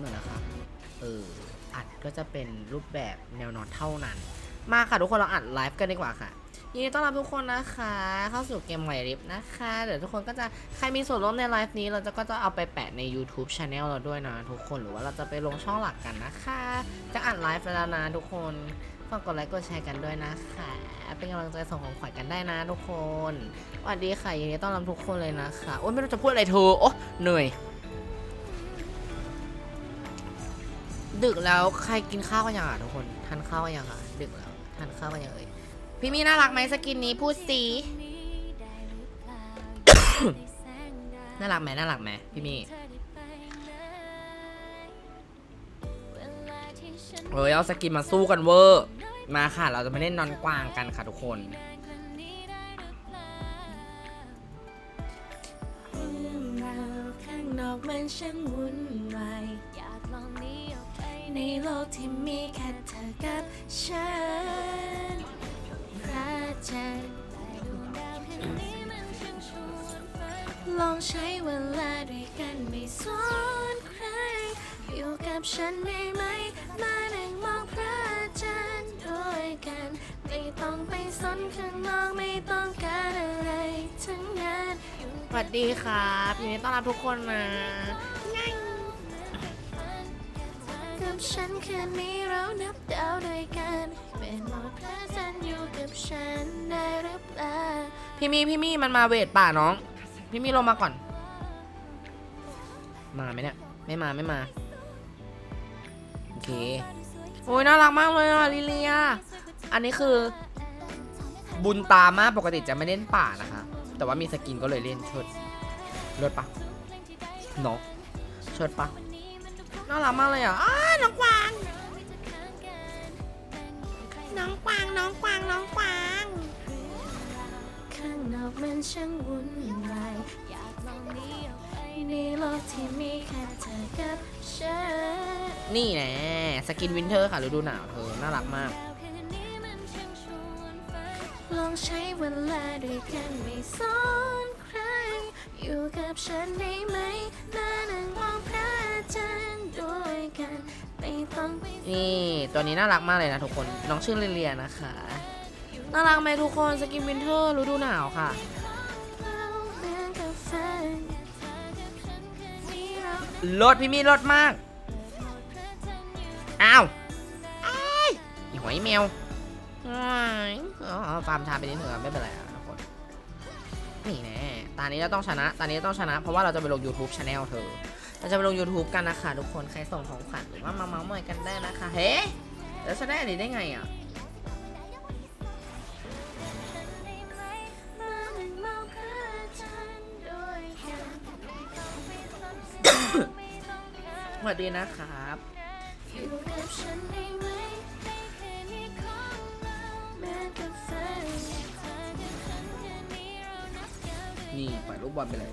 หนึ่งนะคะเอออัดก็จะเป็นรูปแบบแนวนอนเท่านั้น มาค่ะทุกคนเราอัดไลฟ์กันดีกว่าค่ะยินดีต้อนรับทุกคนนะคะ เข้าสู่เกมไหวริฟนะคะ เดี๋ยวทุกคนก็จะใครมีส่วนร่วมในไลฟ์นี้เราจะก็จะเอาไปแปะใน YouTube Channel เราด้วยนะทุกคนหรือว่าเราจะไปลงช่องหลักกันนะคะ จะอัดไลฟ์ไปแล้วนะทุกคนฝากกดไลค์กดแชร์กันด้วยนะคะ เป็นกำลังใจส่งของขวัญกันได้นะทุกคนสวัสดีค่ะยินดีต้อนรับทุกคนเลยนะคะโอ้ยไม่รู้จะพูดอะไรเธอโอ้เหนื่อย ดึกแล้วใครกินข้าวกันยังอะทุกคนทานข้าวกันยังอะดึกแล้วทานข้าวกันยังเอ่ยพี่มีน่ารักไหมสกินนี้พูดสิน่ารักไหมน่ารักไหมพี่มีเอ้ยเอาสกินมาสู้กันเวอร์มาค่ะ เราจะมาเล่นนอนกวางกันค่ะทุกคนข้างนอกมันช่างวุ่น ในโลกที่มีแค่เธอกับฉันพระจันทร์และดวงดาวแห่งนี้มันช่าลองใช้เวลาด้วยกันไม่สนใคร อยู่กับฉันได้ไหม มานั่งมองพระจันทร์ด้วยกัน ไม่ต้องไปสนข้างนอกไม่ต้องการอะไรทั้งนั้นสวัสดีครับยินดีต้อนรับทุกคนนะ ฉันคืนนี้เรานับดาวด้วยกันเป็นหมดพระจันทร์อยู่กับฉันได้หรือเปล่าพี่มีพี่มีมันมาเวทป่าน้อง พี่มีลงมาก่อน มาไหมเนี่ย ไม่มาไม่มา โอเค โอ้ยน่ารักมากเลยอะลิเลีย อันนี้คือ บุญตามากปกติจะไม่เล่นป่านะคะ แต่ว่ามีสกินก็เลยเล่นเชิดเลิศปะเนาะเชิดปะ น่ารักมากเลยอะอ้าน้องกวาง น้องกวาง น้องกวาง น้องกวาง ข้างนอกมันช่างวุ่นวายอยากลองหนี้ออกไปในโลกที่มีแค่เธอกับฉันนี่แน่สกินวินเทอร์ค่ะฤดูหนาวเธอ น่ารักมากลองใช้เวลาด้วยกันไม่สนใคร อยู่กับฉันได้ไหมมานั่ นี่ตัวนี้น่ารักมากเลยนะทุกคน น้องชื่อลิเลียนะคะ น่ารักไหมทุกคนสกินวินเทอร์ฤดูหนาวค่ะราเหมือนกับแฟนมีเรารถพี่มีรถมาก อ้าวอ้ายอีหอยแมวฟาร์มชาไปนิดหนึ่งอะไม่เป็นไรอะทุกคน นี่แน่ตอนนี้เราต้องชนะ ตอนนี้เราต้องชนะ เพราะว่าเราจะไปลง YouTube Channel เธอ เราจะไปลง YouTube กันนะคะทุกคนใครส่งของขวัญหรือว่ามาเมาส์มอยกันได้นะคะ เฮ้แล้วฉันได้อันนี้ได้ไงอะมานั่งมองพระจันทร์ด้วยกันไม่ต้องการสวัสดีนะครับอยู่กับฉันได้ไหมในคืนนี้ของเราเหมือนกับแฟนเธอกับฉันคืนนี้เรานับดาวด้วยนี่ปล่อยลูกบอลไปเลย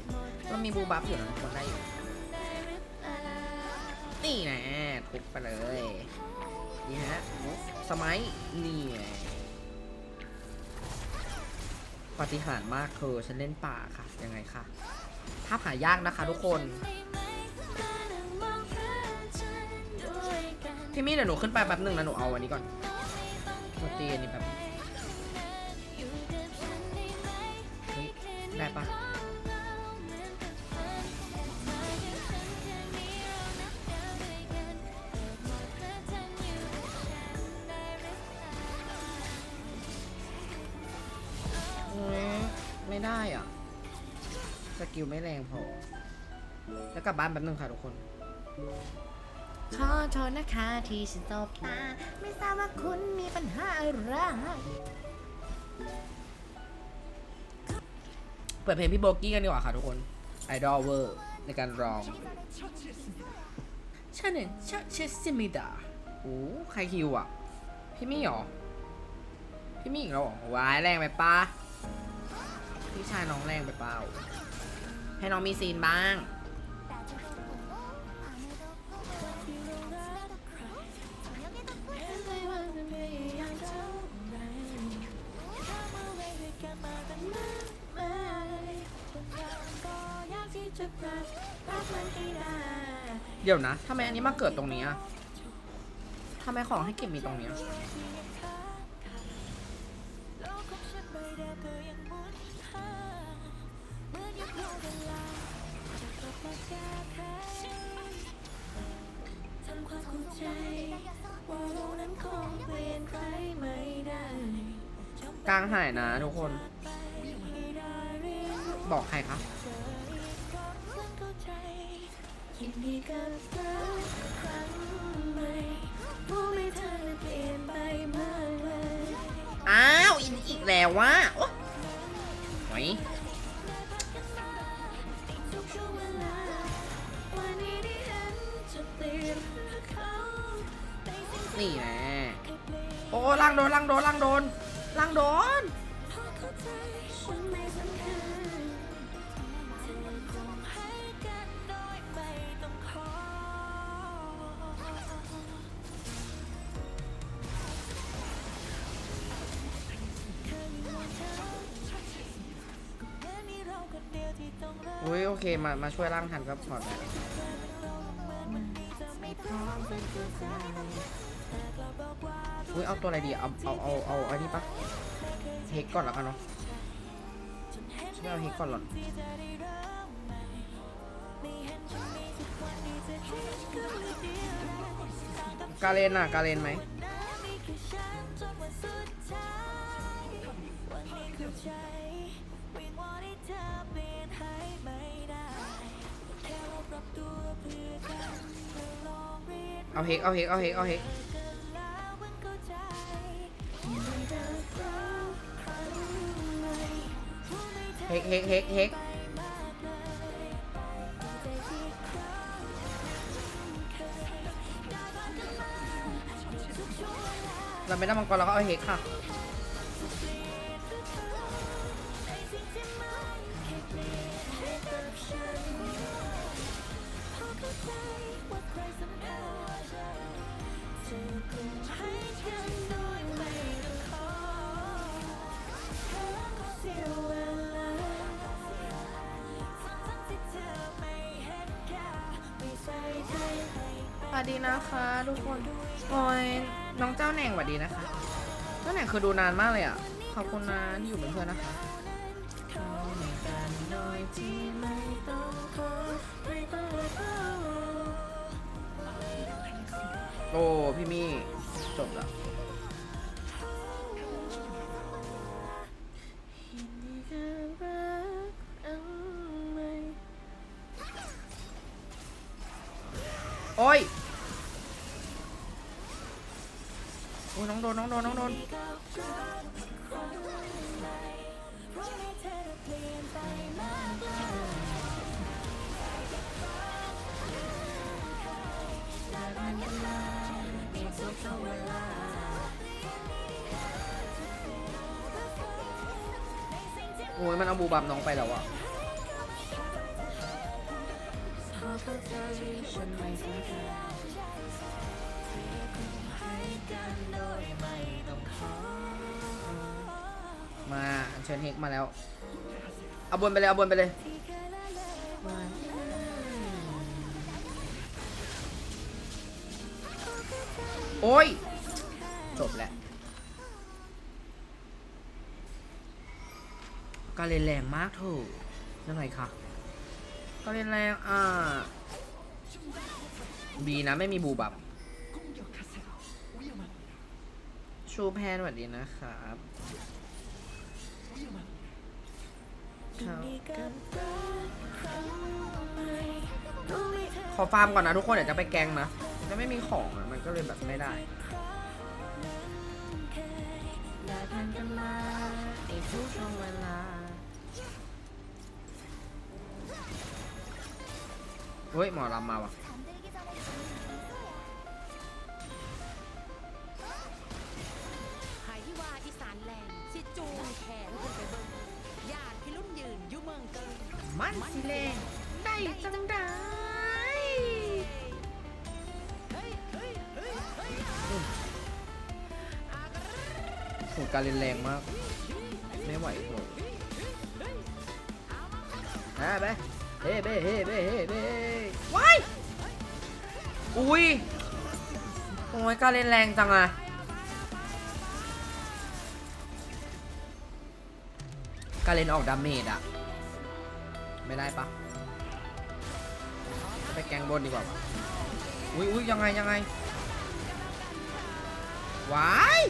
ก็มีบูบัฟอยู่นะทุกคนได้อยู่ นี่แนะทุบไปเลย นี่ฮะสมัยนี่ปฏิหารมากเธอฉันเล่นป่าค่ะ ยังไงคะภาพหายากนะคะทุกคนพี่มี่เดี๋ยวหนูขึ้นไปแป๊บหนึ่งนะหนูเอาอันนี้ก่อนหนูตีอันนี้แป๊บบได้ไหมเฮ้ยได้ปะ กิลไม่แรงพอ แล้วกลับบ้านแป๊บนึงค่ะทุกคน ขอโทษนะคะที่ฉันตบตา ไม่ทราบว่าคุณมีปัญหาอะไรเปิดเพลงพี่โบกี้กันดีกว่าค่ะทุกคนไอดอลเวอร์ในการร้องชาเนชาเชสซิมิดาโอ้ใครคิวอะ พี่มี่หรอ พี่มี่อีกแล้วเหรอวายแรงไปปะพี่ชายน้องแรงไปเปล่า ให้น้องมีซีนบ้างจะปรับรับมันให้ได้เดี๋ยวนะทำไมอันนี้มาเกิดตรงนี้อะทำไมของให้เก็บมีตรงเนี้ยท กลางหายนะทุกคน บอกใครคะยินดีกับรักครั้งใหม่รู้ไหมเธอเปลี่ยนไปมากเลยอ้าวอินอีกแล้ววะโอ้ยทุกช่วงเวลาวันนี้ที่เห็นะเปลี่ยนเพื่อเขาในสิ่งที่นี่แน่เคยเปลี่ยนโอ้ล่างโดนล่างโดนล่างโดน ล่างโดนเพราะเข้าใจฉันไม่สำคัญเธอคงให้กันโดยไม่ต้องขออุ้ยโอเคมามาช่วยล่างทันก็พอแล้ว อุ้ยเอาตัวอะไรดีเอาเอาเอาเอาอันนี้ปะเฮกก่อนแล้วกันเนาะช่วยเอาเฮกก่อนหรอนกาเลนน่ะกาเลนไหมเอาเฮกเอาเฮกเอาเฮกเอาเฮก กเฮกเฮกเฮกเราไม่ได้มังกรเราก็เอาเฮกค่ะ ดีนะคะทุกคนโอ้ยน้องเจ้าแหน่งสวัสดีนะคะเจ้าแหน่งคือดูนานมากเลยอะ ขอบคุณนะที่อยู่เป็นเพื่อนนะคะโอ้พี่มี่จบแล้วโอ้ย น้องโดนน้องโดนน้องโดนโอ้ยมันเอาบูบับน้องไปแล้วอะม มาอัญเชิญเฮกมาแล้ว เอาบนไปเลยเอาบนไปเลยโอ้ย จบแล้วก็เล่นแรงมากเถูกยังไงคะก็เล่นแรงอ่าบีนะไม่มีบูบับ ชูแพนสวัสดีนะครับขอฟาร์มก่อนนะทุกคนเดี๋ยวจะไปแกงนะจะไม่มีของอะมันก็เลยแบบไม่ได้ได้ทันกันมาในทุกช่วงเวลาเฮ้ยหมอลำมาว่ะ จูงแขนขึ้นไปเบิ่งญาติพี่รุ่นยืนอยู่เมืองเกินมันสิเลงได้จังได้เฮ้ยเฮ้ยเฮ้ยเฮ้ยโหการเล่นแรงมาก ไม่ไหวโหอะไปเฮ้เบ้เฮ้เบ้เฮ้เบ้ว้ายอุ้ยโอ้ยการเล่นแรงจังอะ การเล่นออกดาเมจอะไม่ได้ปะไปแกงบนดีกว่าอุ้ยอุ้ยยังไงยังไงวาย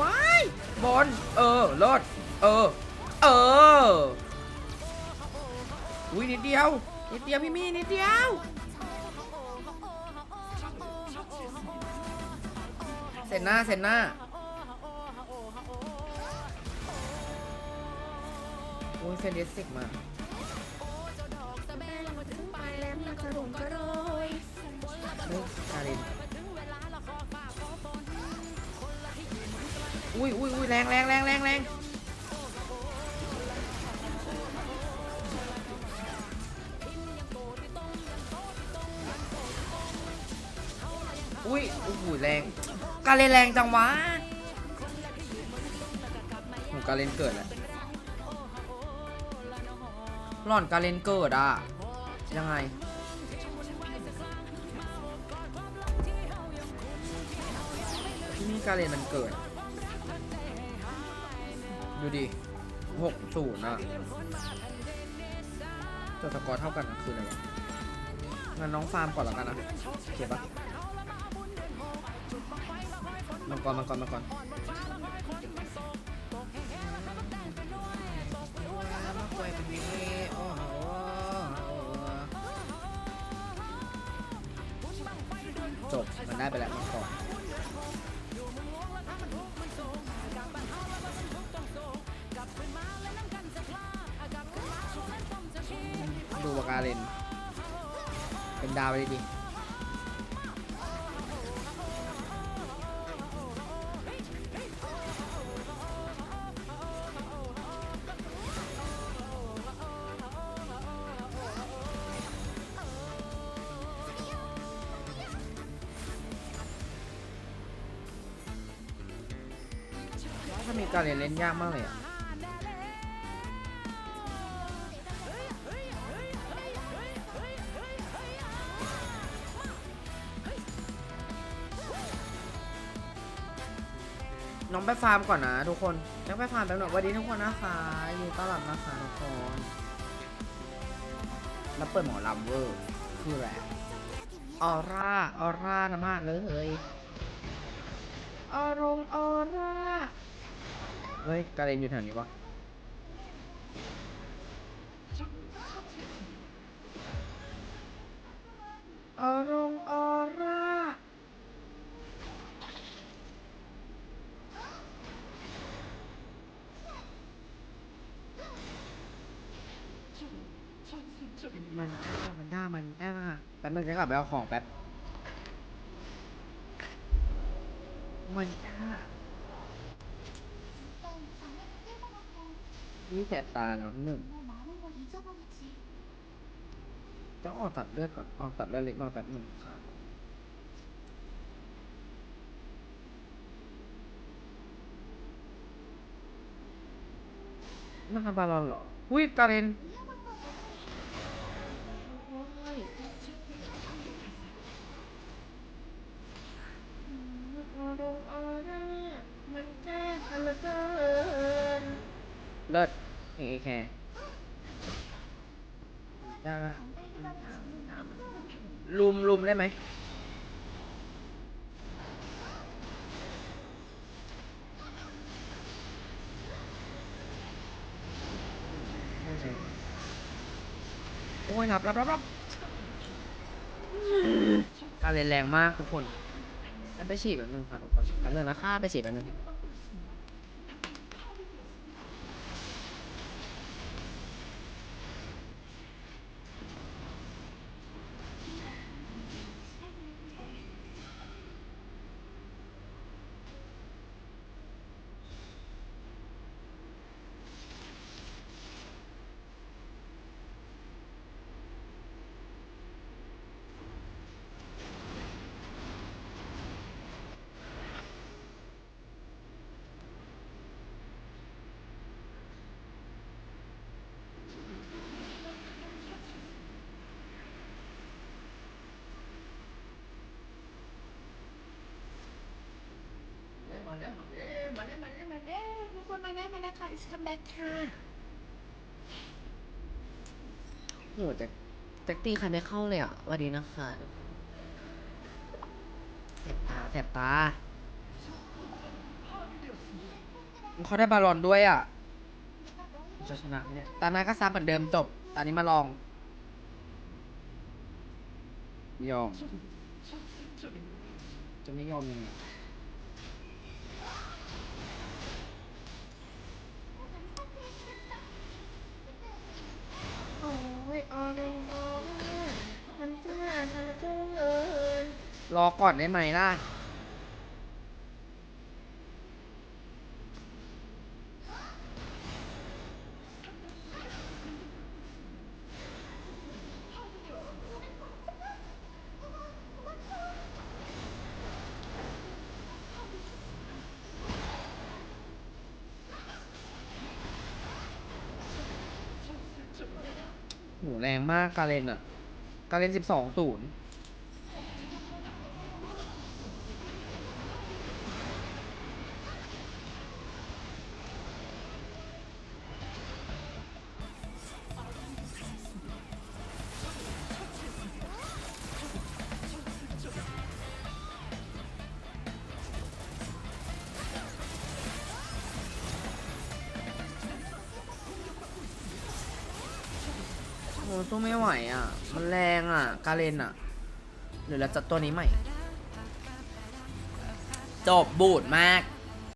วายบนเออรอดเออ เออ อุ้ยนิดเดียว นิดเดียวพี่มี่นิดเดียว เสร็จหน้าเสร็จหน้า อ้ยเฟนเดสิกมากระดงกระโดยเฮ้ยคารินอุ้ยอุ้ยอุ้ยแรงแรงแรงแรงแรงอุ้ยโอ้โหแรงการเล่นแรงจังวะโหการเล่นเกิดแหละ หล่อนการเล่นเกิดอะ ยังไง ที่นี่การเรียนมันเกิด ดูดิหกศูนย์อะตัวสกอร์เท่ากันนะคืออะไรวะงั้นน้องฟาร์มก่อนแล้วกันนะเก็บปะมังกรมังกรมังกร มันได้ไปแล้วมังกรดูวากาเลนเป็นดาวไปดิ มีการเล่นเล่นยากมากเลยอะน้องไปฟาร์มก่อนนะทุกคนน้องไปฟาร์มแป๊บหนึงวันนี้ทุกคนนะคะอยินดีต้อนรับนะคะทุกคน แล้วเปิดหมอลำเวอร์คืออะไรออร่า ออร่านะมากเลยออรงออร่า เฮ้ยกาเรนอยู่แถวนี้ปะออรงออร่ามันได้มันได้มันได้แป๊บนึงจะกลับไปเอาของแป๊บมันได้ นี่แสบตาแล้วหนึ่งต้องออกตัดเลือดก่อนออกตัดเลือดเล็กน้อยแป๊บหนึ่งครับน่าบาลอนเหรออุ้ยกาเรนเลิศ เอแคร์ได้ปะลุมลุมได้ไหมโอ้ยรับรับรับรับการเล่นแรงมากทุกคนไปฉีดแบบนึงครับแป๊บนึงนะค่าไปฉีดแบบนึง ส์คัมแบ็กค่ะโหแต่แต่ตีใครไม่เข้าเลยอะวัสดีนะคะแสบตาแสบตาเขาได้บาลอนด้วยอะจะชนะเนี่ยตาหน้าก็ซ้ำเหมือนเดิมจบตอนนี้มาลองยอมจะไม่ยอมยังไงโอ้ยออเลยมันจะจะเลย รอก่อนได้ไหมล่ะ โหแรงมากกาเลนอะ กาเลนสิบสองศูนย์ โอ้สู้ไม่ไหวอะ มันแรงอะ กาเลนอะ หรือเราจัดตัวนี้ใหม่ จบบูดมาก